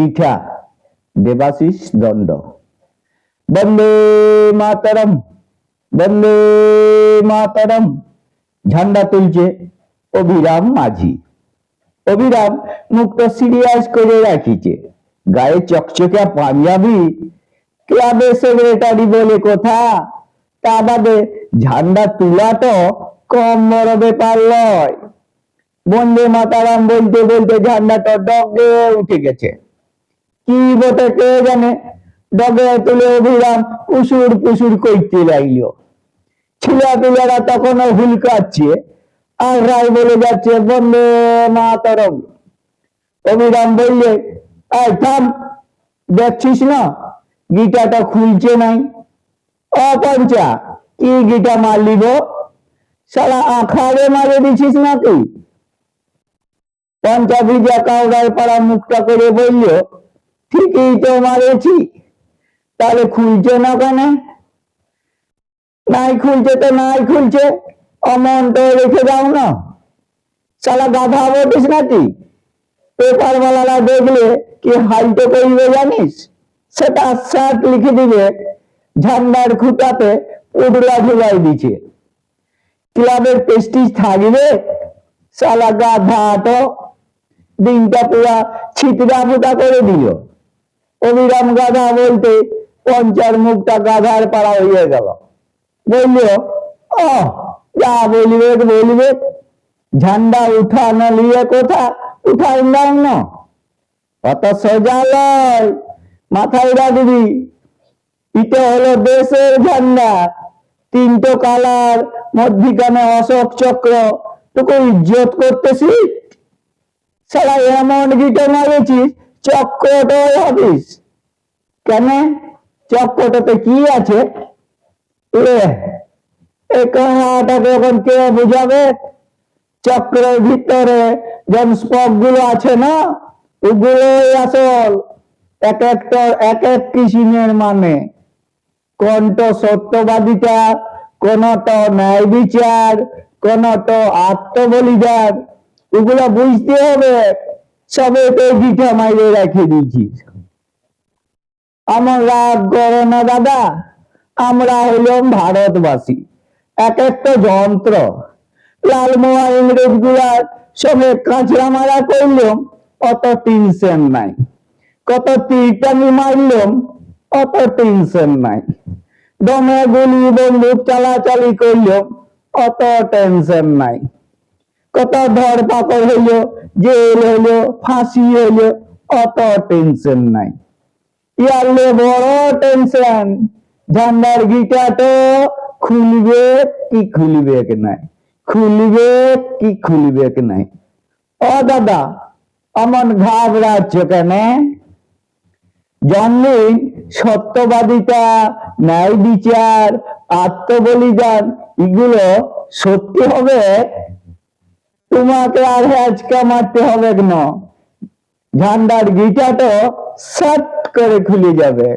গিঠা দেবাশিস দণ্ড। বন্দে মাতারম বন্দে মাতারম। ঝান্ডা তুলছে অভিরাম মাঝি। অভিরাম মুখটা সিরিয়াস করে রাখিছে। গায়ে চকচকে পাঞ্জাবি। ক্লাবের সেক্রেটারি বলে কথা। তা বাদে ঝান্ডা তোলা তো কম বড় ব্যাপার নয়। বন্দে মাতারাম বলতে বলতে ঝান্ডাটা ডগে উঠে গেছে। কি বটে কে জানে? ডগে তুলে অভিরাম উসুর পুসুর করতে লাগল। ছেলে পিলেরা তখনও হুলকাচ্ছে আর রায় বলে যাচ্ছে, বন্দে মাতারম। অভিরাম বললে, এই থাম, দেখছিস না? গিটাটা খুলছে নাই? ও পঞ্চা, কি গিটা মারলি গো? সারা আখাড়ে মারে দিছিস নাকি? পঞ্চা ভিজা কাউরার পাড়া মুখটা করে বলল ঠিকই তো মারেছি। তাহলে খুলছে না কেন? নাই খুলছে তো নাই খুলছে। অমন তো রেখে দাও না। সালা গাধা বটিস নাকি? পেপার ওয়ালারা দেখলে কি হাইতে করবে জানিস? সেটা শার্ট লিখে দিবে, ঝান্ডার খুঁটাতে উডলা ঝুলাই দিছে। ক্লাবের পেস্টিজ থাকবে? সালা গাধা তো। দিনটা পুরা ছিতরা ফুটা করে দিল। অবিরাম গাধা বলতে পঞ্চার মুখটা গাধার পাড়া হয়ে গেল। বলল যা বলিবে বলিবে, ঝান্ডা উঠা না লিয়ে কোথা, উঠাই নাও না। অত সোজা লয় মাথায় রাখবি এটা হলো দেশের ঝান্ডা, তিনটো কালার, মধ্যিখানে অশোক চক্র, তোকে ইজ্জত করতেছি? সারা এমন গিটে মারেছিস চক্রটাই হবিস কেন? চক্রটাতে কি আছে? কথাটাকে এখন কে বুঝাবে? চক্রের ভিতরে যেন স্পকগুলো আছে না, ওগুলোই আসল। এক একটা, এক এক কিসিমের মানে। কোনটা সত্যবাদিতা, কোনটা ন্যায় বিচার, কোনটা আত্মবলিদান এগুলো বুঝতে হবে। সবে তো মাইরে রেখে দিয়েছিস আমার রাগ করো না দাদা, আমরা হইলাম ভারতবাসী। এক একটা যন্ত্র। লালমোহা ইংরেজগুলার সঙ্গে কাঁচরা মারা করলাম অত টেনশন নাই। কত তীরটানি মারলাম, অত টেনশন নাই। দমে গুলি বন্দুক চালাচালি করলাম অত টেনশন নাই। কত ধর পাকড় হইল, জেল হইল, ফাঁসি হইল অত টেনশন নাই। ইয়ারলে বড় টেনশন ঝান্ডার গিটা তো খুলবে কি খুলবে কি নাই? খুলবে কি খুলবে কি নাই? ও দাদা, অমন ঘাবড়াচ্ছ কেন? জানলেন সত্যবাদিতা, ন্যায় বিচার, আত্মবলিদান, এগুলো সত্যি হবে? তোমাকে আর আজকে মারতে হবে না ঝান্ডার গিটা তো সট করে খুলে যাবে।